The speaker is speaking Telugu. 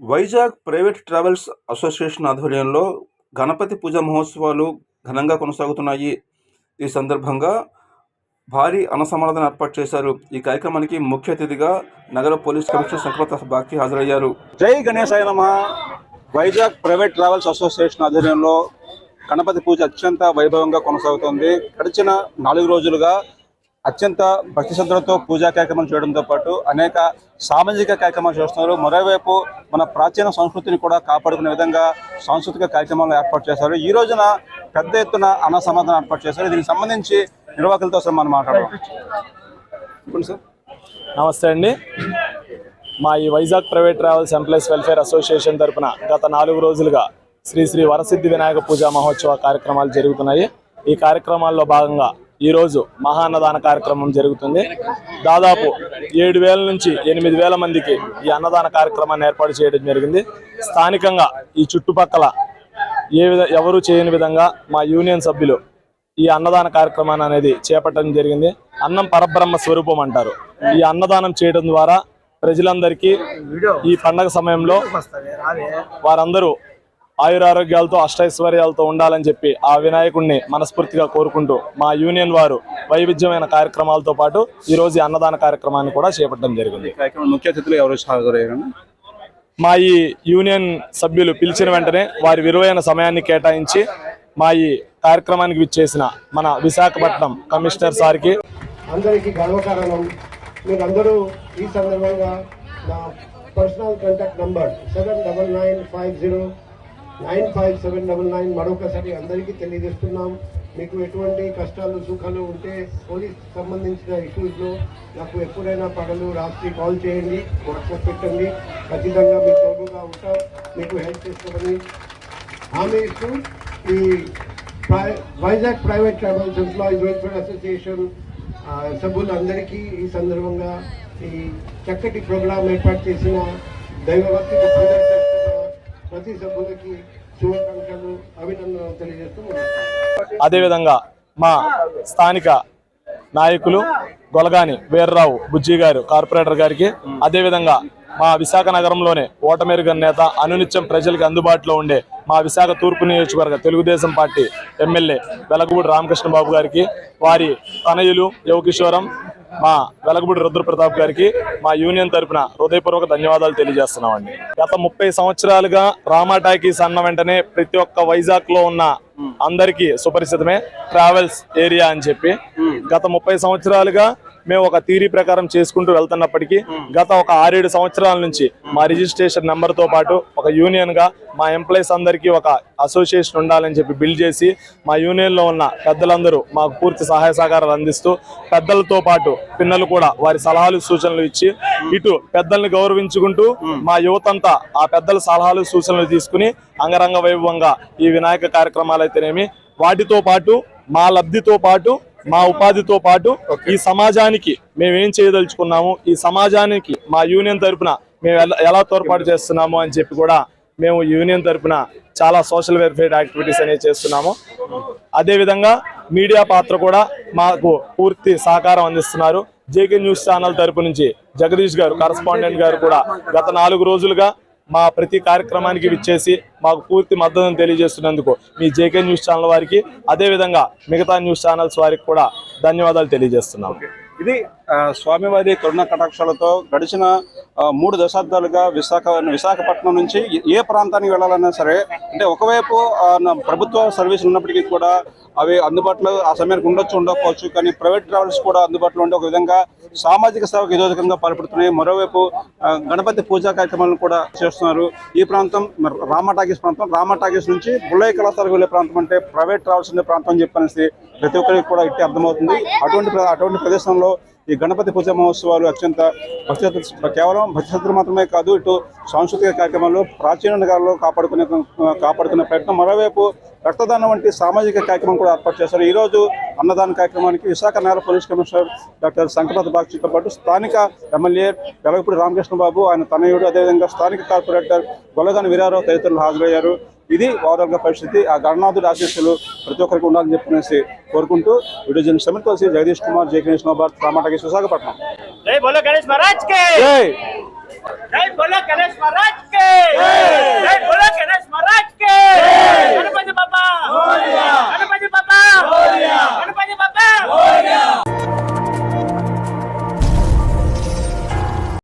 వైజాగ్ ప్రైవేట్ ట్రావెల్స్ అసోసియేషన్ ఆధ్వర్యంలో గణపతి పూజ మహోత్సవాలు ఘనంగా కొనసాగుతున్నాయి. ఈ సందర్భంగా భారీ అన్నసమారాధన ఏర్పాటు చేశారు. ఈ కార్యక్రమానికి ముఖ్య అతిథిగా నగర పోలీస్ కమిషనర్ సంక్రత బాక్కి హాజరయ్యారు. జై గణేశాయ నమ. వైజాగ్ ప్రైవేట్ ట్రావెల్స్ అసోసియేషన్ ఆధ్వర్యంలో గణపతి పూజ అత్యంత వైభవంగా కొనసాగుతోంది. గడిచిన నాలుగు రోజులుగా అత్యంత భక్తి శ్రద్ధలతో పూజా కార్యక్రమాలు చేయడంతో పాటు అనేక సామాజిక కార్యక్రమాలు చేస్తున్నారు. మరోవైపు మన ప్రాచీన సంస్కృతిని కూడా కాపాడుకునే విధంగా సాంస్కృతిక కార్యక్రమాలు ఏర్పాటు చేశారు. ఈ రోజున పెద్ద ఎత్తున అన్న సమాధానం ఏర్పాటు చేశారు. దీనికి సంబంధించి నిర్వాహకులతో సార్ మనం మాట్లాడదాం. సార్. నమస్తే అండి. మా ఈ Vizag private travels employees welfare association తరఫున గత నాలుగు రోజులుగా శ్రీ శ్రీ వరసిద్ధి వినాయక పూజా మహోత్సవ కార్యక్రమాలు జరుగుతున్నాయి. ఈ కార్యక్రమాల్లో భాగంగా ఈరోజు మహాన్నదాన కార్యక్రమం జరుగుతుంది. దాదాపు ఏడు వేల నుంచి ఎనిమిది వేల మందికి ఈ అన్నదాన కార్యక్రమాన్ని ఏర్పాటు చేయడం జరిగింది. స్థానికంగా ఈ చుట్టుపక్కల ఏ విధ ఎవరు చేయని విధంగా మా యూనియన్ సభ్యులు ఈ అన్నదాన కార్యక్రమాన్ని అనేది చేపట్టడం జరిగింది. అన్నం పరబ్రహ్మ స్వరూపం అంటారు. ఈ అన్నదానం చేయడం ద్వారా ప్రజలందరికీ ఈ పండగ సమయంలో వారందరూ ఆయురారోగ్యాలతో అష్టైశ్వర్యాలతో ఉండాలని చెప్పి ఆ వినాయకుడిని మనస్ఫూర్తిగా కోరుకుంటూ మా యూనియన్ వారు వైవిధ్యమైన కార్యక్రమాలతో పాటు ఈ రోజు ఈ అన్నదాన కార్యక్రమాన్ని కూడా చేపట్టడం జరిగింది. కార్యక్రమం ముఖ్య అతిథులు ఎవరు హాజరయ్యారు మా ఈ యూనియన్ సభ్యులు పిలిచిన వెంటనే వారి విలువైన సమయాన్ని కేటాయించి మా ఈ కార్యక్రమానికి విచ్చేసిన మన విశాఖపట్నం కమిషనర్ సార్కి అందరికీ గర్వకారణం. మీరందరూ ఈ సందర్భంగా నా personal contact number seven double nine five zero nine five seven double nine మరొకసారి అందరికీ తెలియజేస్తున్నాం. మీకు ఎటువంటి కష్టాలు సుఖాలు ఉంటే పోలీస్ సంబంధించిన ఇష్యూస్లో నాకు ఎప్పుడైనా పగలు రాత్రి కాల్ చేయండి వాట్సాప్ పెట్టండి. ఖచ్చితంగా మీకు తోడుగా ఉంటాం. మీకు హెల్ప్ చేస్తామని హామీ ఇస్తూ ఈ Vizag private travels employees welfare association సభ్యులందరికీ ఈ సందర్భంగా ఈ చక్కటి ప్రోగ్రాం ఏర్పాటు చేసిన దైవభక్తికి ప్రతి సభ్యులకి శుభాకాంక్షలు అభినందనలు తెలియజేస్తూ అదేవిధంగా మా స్థానిక నాయకులు గొలగాని వీర్రావు బుజ్జి గారు కార్పొరేటర్ గారికి అదేవిధంగా మా విశాఖ నగరంలోనే ఓటమెరుగ నేత అనునిత్యం ప్రజలకు అందుబాటులో ఉండే మా విశాఖ తూర్పు నియోజకవర్గ తెలుగుదేశం పార్టీ ఎమ్మెల్యే వెలగూడి రామకృష్ణ బాబు గారికి వారి తనయులు యువకిషోరం మా వెలగబూడి రుద్రప్రతాప్ గారికి మా యూనియన్ తరపున హృదయపూర్వక ధన్యవాదాలు తెలియజేస్తున్నామండి. గత ముప్పై సంవత్సరాలుగా రామా టాకీస్ అన్న వెంటనే ప్రతి ఒక్క వైజాగ్లో ఉన్న అందరికీ సుపరిచితమే ట్రావెల్స్ ఏరియా అని చెప్పి. గత ముప్పై సంవత్సరాలుగా మేము ఒక థీరీ ప్రకారం చేసుకుంటూ వెళ్తున్నప్పటికీ గత ఒక ఆరేడు సంవత్సరాల నుంచి మా రిజిస్ట్రేషన్ నెంబర్తో పాటు ఒక యూనియన్గా మా ఎంప్లాయీస్ అందరికీ ఒక అసోసియేషన్ ఉండాలని చెప్పి బిల్డ్ చేసి మా యూనియన్లో ఉన్న పెద్దలందరూ మాకు పూర్తి సహాయ సహకారాలు అందిస్తూ పెద్దలతో పాటు పిల్లలు కూడా వారి సలహాలు సూచనలు ఇచ్చి ఇటు పెద్దల్ని గౌరవించుకుంటూ మా యువతంతా ఆ పెద్దల సలహాలు సూచనలు తీసుకుని అంగరంగ వైభవంగా ఈ వినాయక కార్యక్రమాలు అయితేనేమి వాటితో పాటు మా లబ్ధితో పాటు మా ఉపాధితో పాటు ఈ సమాజానికి మేము ఏం చేయదలుచుకున్నాము? ఈ సమాజానికి మా యూనియన్ తరపున మేము ఎలా- తోడ్పాటు చేస్తున్నాము అని చెప్పి కూడా మేము యూనియన్ తరపున చాలా సోషల్ వెల్ఫేర్ యాక్టివిటీస్ అనేవి చేస్తున్నాము. అదేవిధంగా మీడియా పాత్ర కూడా మాకు పూర్తి సహకారం అందిస్తున్నారు. జేకే న్యూస్ ఛానల్ తరపు నుంచి జగదీష్ గారు కరస్పాండెంట్ గారు కూడా గత నాలుగు రోజులుగా మా ప్రతి కార్యక్రమానికి విచ్చేసి మాకు పూర్తి మద్దతును తెలియజేస్తున్నందుకు మీ జేకే న్యూస్ ఛానల్ వారికి అదేవిధంగా మిగతా న్యూస్ ఛానల్స్ వారికి కూడా ధన్యవాదాలు తెలియజేస్తున్నాము ఇది స్వామివారి కరుణ కటాక్షాలతో గడిచిన మూడు దశాబ్దాలుగా విశాఖ విశాఖపట్నం నుంచి ఏ- ప్రాంతానికి వెళ్ళాలన్నా సరే అంటే ఒకవైపు ప్రభుత్వ సర్వీసులు ఉన్నప్పటికీ కూడా అవి అందుబాటులో ఆ సమయానికి ఉండొచ్చు ఉండకపోవచ్చు కానీ ప్రైవేట్ ట్రావెల్స్ కూడా అందుబాటులో ఉండే ఒక విధంగా సామాజిక సేవకు నిరోధకంగా పాల్పడుతున్నాయి. మరోవైపు గణపతి పూజా కార్యక్రమాలను కూడా చేస్తున్నారు. ఈ ప్రాంతం రామా టాకీస్ ప్రాంతం రామా టాకీస్ నుంచి బుల్లయ్య కళాశాలకు వెళ్ళే ప్రాంతం అంటే ప్రైవేట్ ట్రావెల్స్ ఉండే ప్రాంతం చెప్పనేసి ప్రతి ఒక్కరికి కూడా ఇట్టి అర్థమవుతుంది. అటువంటి అటువంటి ప్రదేశంలో ఈ గణపతి పూజ మహోత్సవాలు అత్యంత భక్తి కేవలం భక్తి మాత్రమే కాదు ఇటు సాంస్కృతిక కార్యక్రమాలు ప్రాచీన నగరాల్లో కాపాడుకునే కాపాడుకునే ప్రయత్నం. మరోవైపు రక్తదానం వంటి సామాజిక కార్యక్రమం కూడా ఏర్పాటు చేశారు. ఈరోజు అన్నదాన కార్యక్రమానికి విశాఖ నగర పోలీస్ కమిషనర్ డాక్టర్ శంకరనాథ్ బాక్షితో పాటు స్థానిక ఎమ్మెల్యే డెవలపూర్ రామకృష్ణ బాబు ఆయన తనయుడు అదేవిధంగా స్థానిక కార్పొరేటర్ గొల్లగాని వీరారావు తదితరులు హాజరయ్యారు. ఇది వారంగ పరిస్థితి. ఆ గణనాథుడి ఆశీస్సులు ప్రతి ఒక్కరికి ఉండాలని చెప్పనేసి కోరుకుంటూ వీడియో జన్ సమీర్ కలిసి జగదీష్ కుమార్ జై గణేష్ నోబార్ రామాటకి విశాఖపట్నం. జై గణేష్ మహారాజ్ కే! జై! గణేష్ మహారాజ్ కే! జై! గణేష్ మహారాజ్ కే!